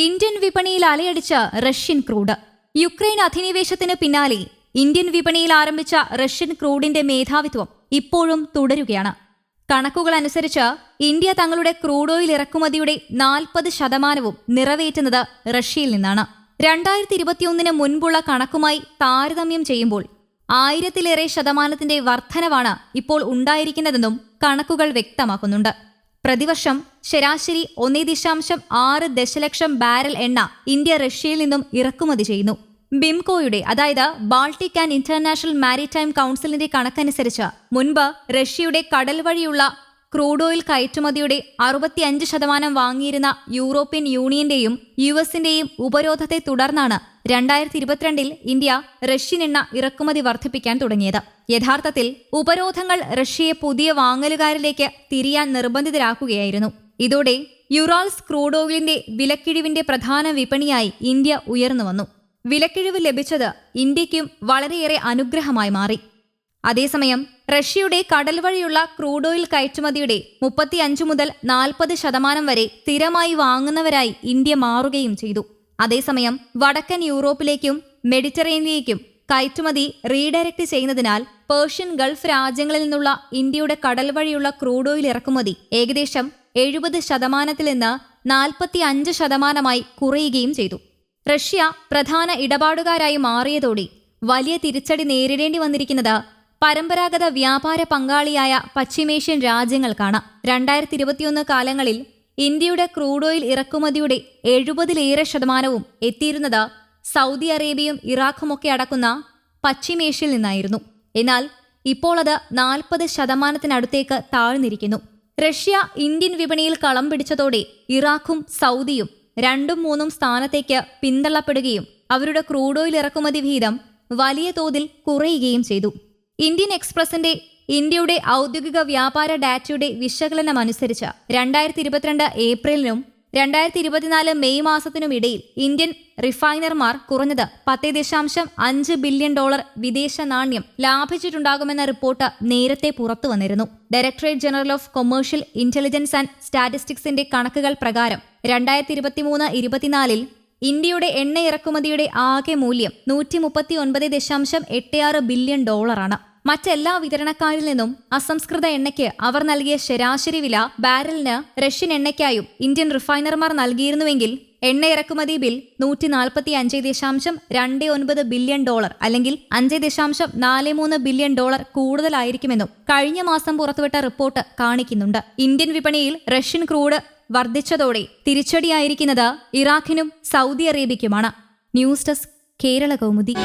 Indian വിപണിയിൽ അലയടിച്ച Russian crude. Ukraine അധിനിവേശത്തിന് പിന്നാലെ ഇന്ത്യൻ വിപണിയിൽ ആരംഭിച്ച റഷ്യൻ ക്രൂഡിന്റെ മേധാവിത്വം ഇപ്പോഴും തുടരുകയാണ്. കണക്കുകൾ അനുസരിച്ച് ഇന്ത്യ തങ്ങളുടെ ക്രൂഡ് ഓയിൽ ഇറക്കുമതിയുടെ നാൽപ്പത് ശതമാനവും നിറവേറ്റുന്നത് റഷ്യയിൽ നിന്നാണ്. രണ്ടായിരത്തി ഇരുപത്തിയൊന്നിന് മുൻപുള്ള കണക്കുമായി താരതമ്യം ചെയ്യുമ്പോൾ ആയിരത്തിലേറെ ശതമാനത്തിന്റെ വർധനവാണ് ഇപ്പോൾ ഉണ്ടായിരിക്കുന്നതെന്നും കണക്കുകൾ വ്യക്തമാക്കുന്നുണ്ട്. പ്രതിവർഷം ശരാശരി ഒന്നേ ദശാംശം ആറ് ദശലക്ഷം ബാരൽ എണ്ണ ഇന്ത്യ റഷ്യയിൽ നിന്നും ഇറക്കുമതി ചെയ്യുന്നു. ബിംകോയുടെ അതായത് ബാൾട്ടിക് ആൻഡ് ഇന്റർനാഷണൽ മാരിടൈം കൗൺസിലിന്റെ കണക്കനുസരിച്ച് മുൻപ് റഷ്യയുടെ കടൽ വഴിയുള്ള ക്രൂഡ് ഓയിൽ കയറ്റുമതിയുടെ അറുപത്തിയഞ്ച് ശതമാനം വാങ്ങിയിരുന്ന യൂറോപ്യൻ യൂണിയന്റെയും യു എസിന്റെയും ഉപരോധത്തെ തുടർന്നാണ് രണ്ടായിരത്തി ഇരുപത്തിരണ്ടിൽ ഇന്ത്യ റഷ്യൻ എണ്ണ ഇറക്കുമതി വർദ്ധിപ്പിക്കാൻ തുടങ്ങിയത്. യഥാർത്ഥത്തിൽ ഉപരോധങ്ങൾ റഷ്യയെ പുതിയ വാങ്ങലുകാരിലേക്ക് തിരിയാൻ നിർബന്ധിതരാക്കുകയായിരുന്നു. ഇതോടെ യുറാൾസ് ക്രൂഡ് ഓയിലിന്റെ വിലക്കിഴിവിന്റെ പ്രധാന വിപണിയായി ഇന്ത്യ ഉയർന്നുവന്നു വിലക്കിഴിവ് ലഭിച്ചത് ഇന്ത്യയ്ക്കും വളരെയേറെ അനുഗ്രഹമായി മാറി. അതേസമയം റഷ്യയുടെ കടൽ വഴിയുള്ള ക്രൂഡ് ഓയിൽ കയറ്റുമതിയുടെ മുപ്പത്തിയഞ്ച് മുതൽ നാൽപ്പത് ശതമാനം വരെ സ്ഥിരമായി വാങ്ങുന്നവരായി ഇന്ത്യ മാറുകയും ചെയ്തു. അതേസമയം വടക്കൻ യൂറോപ്പിലേക്കും മെഡിറ്ററേനിയയ്ക്കും കയറ്റുമതി റീഡയറക്ട് ചെയ്യുന്നതിനാൽ പേർഷ്യൻ ഗൾഫ് രാജ്യങ്ങളിൽ നിന്നുള്ള ഇന്ത്യയുടെ കടൽ വഴിയുള്ള ക്രൂഡ് ഓയിൽ ഇറക്കുമതി ഏകദേശം എഴുപത് ശതമാനത്തിൽ നിന്ന് നാൽപ്പത്തി അഞ്ച് ശതമാനമായി കുറയുകയും ചെയ്തു. റഷ്യ പ്രധാന ഇടപാടുകാരായി മാറിയതോടെ വലിയ തിരിച്ചടി നേരിടേണ്ടി വന്നിരിക്കുന്നത് പരമ്പരാഗത വ്യാപാര പങ്കാളിയായ പശ്ചിമേഷ്യൻ രാജ്യങ്ങൾക്കാണ് രണ്ടായിരത്തി ഇരുപത്തിയൊന്ന് കാലങ്ങളിൽ ഇന്ത്യയുടെ ക്രൂഡ് ഓയിൽ ഇറക്കുമതിയുടെ എഴുപതിലേറെ ശതമാനവും എത്തിയിരുന്നത് സൗദി അറേബ്യയും ഇറാഖുമൊക്കെ അടക്കുന്ന പശ്ചിമേഷ്യയിൽ നിന്നായിരുന്നു. എന്നാൽ ഇപ്പോൾ അത് നാൽപ്പത് ശതമാനത്തിനടുത്തേക്ക് താഴ്ന്നിരിക്കുന്നു. റഷ്യ ഇന്ത്യൻ വിപണിയിൽ കളം പിടിച്ചതോടെ ഇറാഖും സൗദിയും രണ്ടും മൂന്നും സ്ഥാനത്തേക്ക് പിന്തള്ളപ്പെടുകയും അവരുടെ ക്രൂഡ് ഓയിൽ ഇറക്കുമതി വിഹിതം വലിയ തോതിൽ കുറയുകയും ചെയ്തു. ഇന്ത്യൻ എക്സ്പ്രസിന്റെ ഇന്ത്യയുടെ ഔദ്യോഗിക വ്യാപാര ഡാറ്റയുടെ വിശകലനം അനുസരിച്ച് രണ്ടായിരത്തി ഇരുപത്തിരണ്ട് ഏപ്രിലിനും രണ്ടായിരത്തി ഇരുപത്തിനാല് മെയ് മാസത്തിനും ഇടയിൽ ഇന്ത്യൻ റിഫൈനർമാർ കുറഞ്ഞത് പത്ത് ദശാംശം അഞ്ച് ബില്യൺ ഡോളർ വിദേശ നാണ്യം ലാഭിച്ചിട്ടുണ്ടാകുമെന്ന റിപ്പോർട്ട് നേരത്തെ പുറത്തു വന്നിരുന്നു. Directorate general of commercial intelligence and സ്റ്റാറ്റിസ്റ്റിക്സിന്റെ കണക്കുകൾ പ്രകാരം രണ്ടായിരത്തി ഇരുപത്തിമൂന്ന് ഇരുപത്തിനാലിൽ ഇന്ത്യയുടെ എണ്ണ ഇറക്കുമതിയുടെ ആകെ മൂല്യം നൂറ്റി മുപ്പത്തി ഒൻപത് ദശാംശം എട്ട് ആറ് ബില്യൺ ഡോളറാണ്. മറ്റെല്ലാ വിതരണക്കാരിൽ നിന്നും അസംസ്കൃത എണ്ണയ്ക്ക് അവർ നൽകിയ ശരാശരി വില ബാരലിന് റഷ്യൻ എണ്ണയ്ക്കായും ഇന്ത്യൻ റിഫൈനർമാർ നൽകിയിരുന്നുവെങ്കിൽ എണ്ണ ഇറക്കുമതി ബിൽ നൂറ്റി നാൽപ്പത്തി അഞ്ച് ദശാംശം രണ്ട് ഒൻപത് ബില്യൺ ഡോളർ അല്ലെങ്കിൽ അഞ്ച് ദശാംശം നാല് മൂന്ന് ബില്യൺ ഡോളർ കൂടുതലായിരിക്കുമെന്നും കഴിഞ്ഞ മാസം പുറത്തുവിട്ട റിപ്പോർട്ട് കാണിക്കുന്നുണ്ട്. ഇന്ത്യൻ വിപണിയിൽ റഷ്യൻ ക്രൂഡ് വർദ്ധിച്ചതോടെ തിരിച്ചടിയായിരിക്കുന്നത് ഇറാഖിനും Saudi അറേബ്യയ്ക്കുമാണ്. News desk Kerala Kaumudi.